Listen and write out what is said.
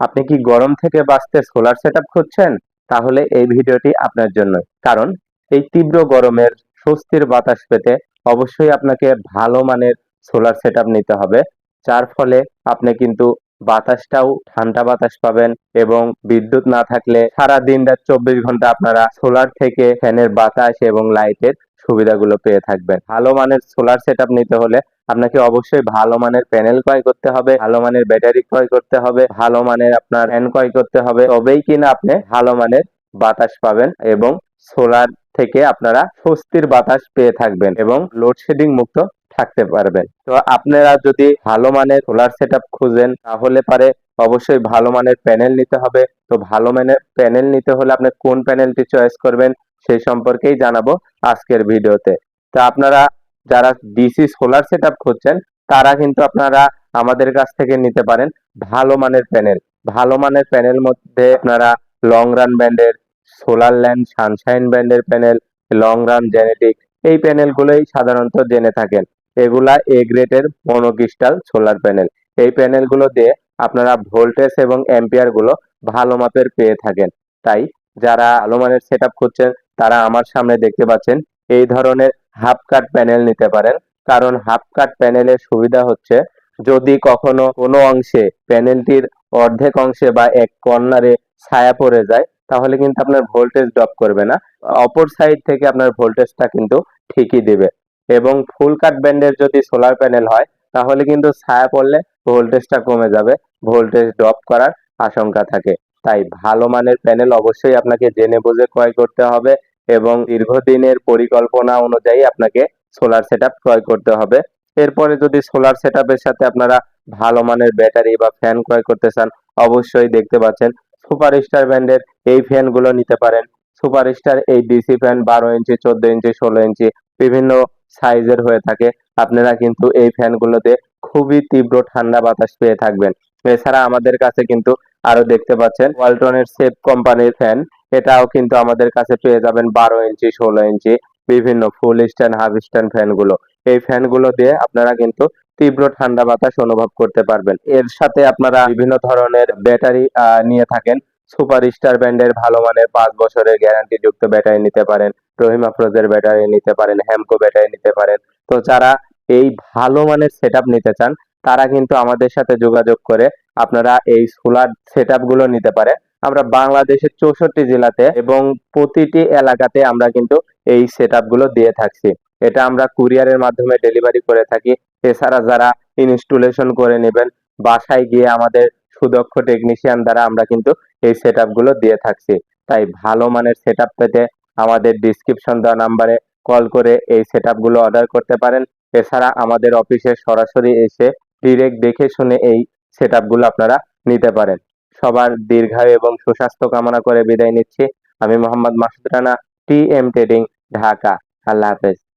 আপনি কি গরম থেকে বাঁচতে সোলার সেট খুঁজছেন? তাহলে এই ভিডিওটি আপনার জন্য। কারণ এই তীব্র গরমের স্বস্তির বাতাস পেতে অবশ্যই আপনাকে ভালো মানের সোলার সেট নিতে হবে। যার ফলে আপনি কিন্তু বাতাসটাও ঠান্ডা বাতাস পাবেন এবং বিদ্যুৎ না থাকলে সারা দিন রাত চব্বিশ ঘণ্টা আপনারা সোলার থেকে ফ্যানের বাতাস এবং লাইটের সুবিধাগুলো পেয়ে থাকবেন। ভালো মানের সোলার সেটআপ নিতে হলে আপনাকে অবশ্যই ভালো মানের প্যানেল ক্রয় করতে হবে, ভালো মানের ব্যাটারি ক্রয় করতে হবে, ভালো মানের আপনার ফ্যান ক্রয় করতে হবে। তবেই কিনা আপনি ভালো মানের বাতাস পাবেন এবং সোলার থেকে আপনারা স্বস্তির বাতাস পেয়ে থাকবেন এবং লোডশেডিং মুক্ত থাকতে পারবেন। তো আপনারা যদি ভালো মানের সোলার সেটআপ খুঁজেন, তাহলে পারে অবশ্যই ভালো মানের প্যানেল নিতে হবে। তো ভালো মানের প্যানেল নিতে হলে আপনি কোন প্যানেলটি চয়েস করবেন, সেই সম্পর্কেই জানাব আজকের ভিডিওতে। তো আপনারা যারা ডিসি সোলার সেটআপ খুঁজছেন, তারা কিন্তু আপনারা আমাদের কাছ থেকে নিতে পারেন ভালো মানের প্যানেল ভালো মানের প্যানেল মধ্যে আপনারা লং রান ব্যান্ডের সোলার ল্যান্ড সানশাইন ব্যান্ডের প্যানেল লং রান জেনেটিক এই প্যানেলগুলোই সাধারণত জেনে থাকেন। এগুলা এ গ্রেডের মনোক্রিস্টাল সোলার প্যানেল এই প্যানেলগুলো দিয়ে আপনারা ভোল্টেজ এবং অ্যাম্পিয়ারগুলো ভালো মাপের পেয়ে থাকেন। তাই যারা ভালো মানের সেটআপ খুঁজছেন, তারা আমার সামনে দেখতে পাচ্ছেন এই ধরনের হাফ কাট প্যানেল নিতে পারেন। কারণ হাফ কাট প্যানেলের সুবিধা হচ্ছে যদি কখনো কোনো অংশে প্যানেলটির অর্ধেক অংশে বা এক কর্নারে ছায়া পড়ে যায়, তাহলে কিন্তু আপনার ভোল্টেজ ড্রপ করবে না। অপর সাইড থেকে আপনার ভোল্টেজটা কিন্তু ঠিকই দিবে। এবং ফুল কাট ব্যান্ডের যদি সোলার প্যানেল হয়, তাহলে কিন্তু ছায়া পড়লে ভোল্টেজটা কমে যাবে, ভোল্টেজ ড্রপ করার আশঙ্কা থাকে। তাই ভালো মানের প্যানেল অবশ্যই আপনাকে জেনে বুঝে ক্রয় করতে হবে এবং দীর্ঘদিনের পরিকল্পনা অনুযায়ী আপনাকে সোলার সেটআপ ক্রয় করতে হবে। এরপরে যদি সোলার সেটআপের সাথে আপনারা ভালো মানের ব্যাটারি বা ফ্যান ক্রয় করতে চান, অবশ্যই দেখতে পাচ্ছেন সুপার স্টার ব্র্যান্ডের এই ফ্যানগুলো নিতে পারেন। সুপার স্টার এই ডিসি ফ্যান বারো ইঞ্চি, চোদ্দ ইঞ্চি, ষোলো ইঞ্চি বিভিন্ন সাইজের হয়ে থাকে। আপনারা কিন্তু এই ফ্যানগুলোতে খুবই তীব্র ঠান্ডা বাতাস পেয়ে থাকবেন। এছাড়া আমাদের কাছে কিন্তু আরও দেখতে পাচ্ছেন ওয়ালটনের সেফ কোম্পানির ফ্যান এটাও কিন্তু আমাদের কাছে পেয়ে যাবেন বারো ইঞ্চি, ষোলো ইঞ্চি বিভিন্ন ফুল স্ট্যান্ড হাফ স্ট্যান্ড ফ্যানগুলো এই ফ্যানগুলো দিয়ে আপনারা কিন্তু তীব্র ঠান্ডা বাতাস অনুভব করতে পারবেন। এর সাথে আপনারা বিভিন্ন ধরনের ব্যাটারি নিয়ে থাকেন। সুপার স্টার ব্র্যান্ডের ভালো মানের পাঁচ বছরের গ্যারান্টি যুক্ত ব্যাটারি নিতে পারেন। রহিমা ফ্রোজের ব্যাটারি নিতে পারেন হ্যামকো ব্যাটারি নিতে পারেন। তো যারা এই ভালো মানের সেটআপ নিতে চান, তারা কিন্তু আমাদের সাথে যোগাযোগ করে আপনারা এই সোলার সেটআপগুলো নিতে পারেন। আমরা বাংলাদেশের চৌষট্টি জেলাতে এবং প্রতিটি এলাকাতে আমরা কিন্তু এই সেটআপগুলো দিয়ে থাকছি। এটা আমরা কুরিয়ারের মাধ্যমে ডেলিভারি করে থাকি। এছাড়া যারা ইনস্টলেশন করে নেবেন, বাসায় গিয়ে আমাদের সুদক্ষ টেকনিশিয়ান দ্বারা আমরা কিন্তু এই সেটআপগুলো দিয়ে থাকছি। তাই ভালো মানের সেটআপ পেতে আমাদের ডিসক্রিপশন দেওয়া নাম্বারে কল করে এই সেটগুলো অর্ডার করতে পারেন। এছাড়া আমাদের অফিসে সরাসরি এসে ডিরেক্ট দেখে শুনে এই সেটগুলো আপনারা নিতে পারেন। সবার দীর্ঘায়ু এবং সুস্বাস্থ্য কামনা করে বিদায় নিচ্ছি। আমি Mohammad Masud Rana T M trading Dhaka. আল্লাহ হাফেজ।